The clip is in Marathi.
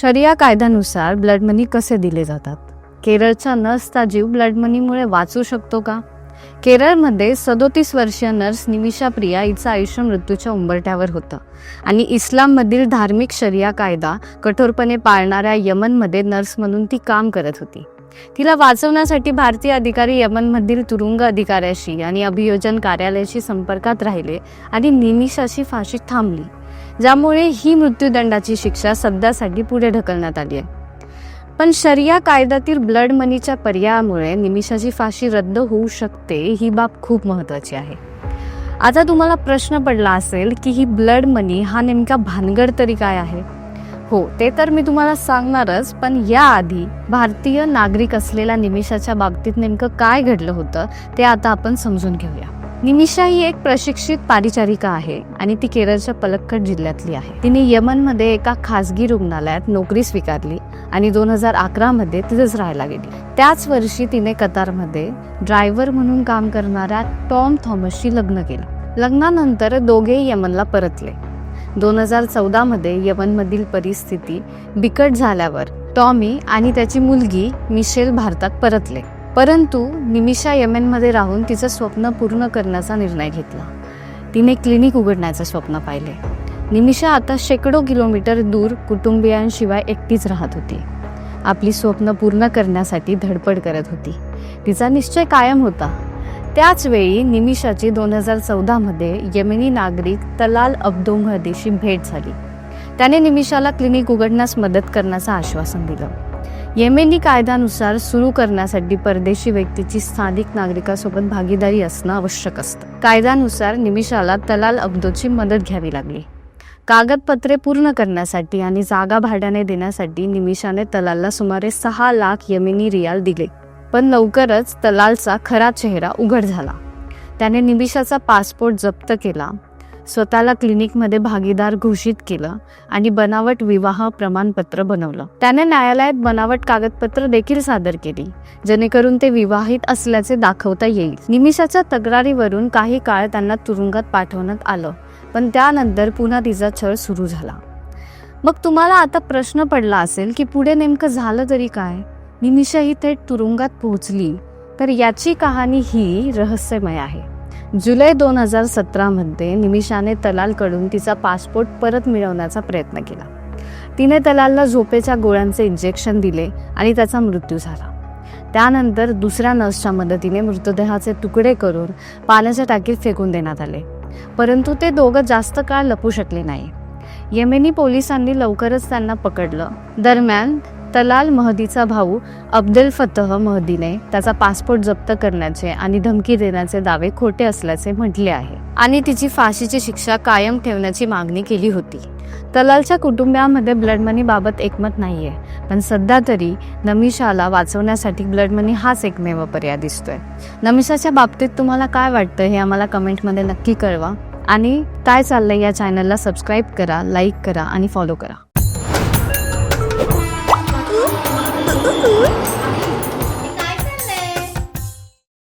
शरिया कायद्यानुसार ब्लड मनी कसे दिले जातात? केरळचा नर्सचा जीव ब्लड मनीमुळे वाचू शकतो का? केरळमध्ये सदोतीस वर्षीय नर्स निमिषा प्रिया हिचं आयुष्य मृत्यूच्या उंबरठ्यावर होतं. आणि इस्लाममधील धार्मिक शरिया कायदा कठोरपणे पाळणाऱ्या यमनमध्ये नर्स म्हणून ती काम करत होती. तिला वाचवण्यासाठी भारतीय अधिकारी यमनमधील तुरुंग अधिकाऱ्याशी आणि अभियोजन कार्यालयाशी संपर्कात राहिले आणि निमिषाशी फाशी थांबली. ज्यामुळे ही मृत्यूदंडाची शिक्षा सध्यासाठी पुढे ढकलण्यात आली आहे. पण शरिया कायद्यातील ब्लड मनीच्या पर्यायामुळे निमिषाची फाशी रद्द होऊ शकते ही बाब खूप महत्त्वाची आहे. आता तुम्हाला प्रश्न पडला असेल की ही ब्लड मनी हा नेमका भानगड तरी काय आहे? हो ते तर मी तुम्हाला सांगणारच पण याआधी भारतीय नागरिक असलेल्या निमिषाच्या बाबतीत नेमकं काय घडलं होतं ते आता आपण समजून घेऊया. निमिषा ही एक प्रशिक्षित पारिचारिका आहे आणि ती केरळच्या पलक्कड जिल्ह्यातली आहे. तिने यमनमध्ये एका खासगी रुग्णालयात नोकरी स्वीकारली आणि दोन हजार अकरामध्ये तिथेच राहायला गेली. त्याच वर्षी तिने कतारमध्ये ड्रायव्हर म्हणून काम करणाऱ्या टॉम थॉमसशी लग्न केलं. लग्नानंतर दोघेही यमनला परतले. दोन हजार चौदामध्ये यमनमधील परिस्थिती बिकट झाल्यावर टॉमी आणि त्याची मुलगी मिशेल भारतात परतले. परंतु निमिषा यमेनमध्ये राहून तिचं स्वप्न पूर्ण करण्याचा निर्णय घेतला. तिने क्लिनिक उघडण्याचं स्वप्न पाहिले. निमिषा आता शेकडो किलोमीटर दूर कुटुंबियांशिवाय एकटीच राहत होती. आपली स्वप्न पूर्ण करण्यासाठी धडपड करत होती. तिचा निश्चय कायम होता. त्याच वेळी निमिषाची दोन हजार चौदामध्ये यमिनी नागरिक तलाल अब्दोमहदेशी भेट झाली. त्याने निमिषाला क्लिनिक उघडण्यास मदत करण्याचं आश्वासन दिलं. येमेनी कायद्यानुसार सुरू करण्यासाठी परदेशी व्यक्तीची स्थानिक नागरिकासोबत भागीदारी असणं आवश्यक असतं. कायद्यानुसार निमिषाला तलाल अब्दोची मदत घ्यावी लागली. कागदपत्रे पूर्ण करण्यासाठी आणि जागा भाड्याने देण्यासाठी निमिषाने तलालला सुमारे सहा लाख यमिनी रियाल दिले. पण लवकरच तलालचा खरा चेहरा उघड झाला. त्याने निमिषाचा पासपोर्ट जप्त केला. स्वतःला क्लिनिकमध्ये भागीदार घोषित केलं आणि बनावट विवाह प्रमाणपत्र बनवलं. त्याने न्यायालयात बनावट कागदपत्र देखील सादर केली जेणेकरून ते विवाहित असल्याचे दाखवता येईल. निमिषाच्या तक्रारीवरून काही काळ त्यांना तुरुंगात पाठवण्यात आलं पण त्यानंतर पुन्हा तिचा छळ सुरू झाला. मग तुम्हाला आता प्रश्न पडला असेल की पुढे नेमकं झालं तरी काय? निमिषा ही थेट तुरुंगात पोहोचली तर याची कहाणी ही रहस्यमय आहे. जुलै दोन हजार सतरामध्ये निमिषाने तलालकडून तिचा पासपोर्ट परत मिळवण्याचा प्रयत्न केला. तिने तलालला झोपेच्या गोळ्यांचे इंजेक्शन दिले आणि त्याचा मृत्यू झाला. त्यानंतर दुसऱ्या नर्सच्या मदतीने मृतदेहाचे तुकडे करून पाण्याच्या टाकीत फेकून देण्यात आले. परंतु ते दोघं जास्त काळ लपू शकले नाही. येमेनी पोलिसांनी लवकरच त्यांना पकडलं. दरम्यान तलाल महदीचा भाऊ अब्दुल फतह महदीने त्याचा पासपोर्ट जप्त करण्याचे आणि धमकी देण्याचे दावे खोटे असल्याचे म्हटले आहे. आणि तिची फाशीची शिक्षा कायम ठेवण्याची मागणी केली होती. तलालच्या कुटुंबियांमध्ये ब्लड मनी बाबत एकमत नाहीये पण सध्या तरी नमिषाला वाचवण्यासाठी ब्लड मनी हाच एकमेव पर्याय दिसतोय. नमिषाच्या बाबतीत तुम्हाला काय वाटतं हे आम्हाला कमेंटमध्ये नक्की कळवा. आणि काय चाललंय या चॅनलला सबस्क्राईब करा लाईक करा आणि फॉलो करा. từng bước nữa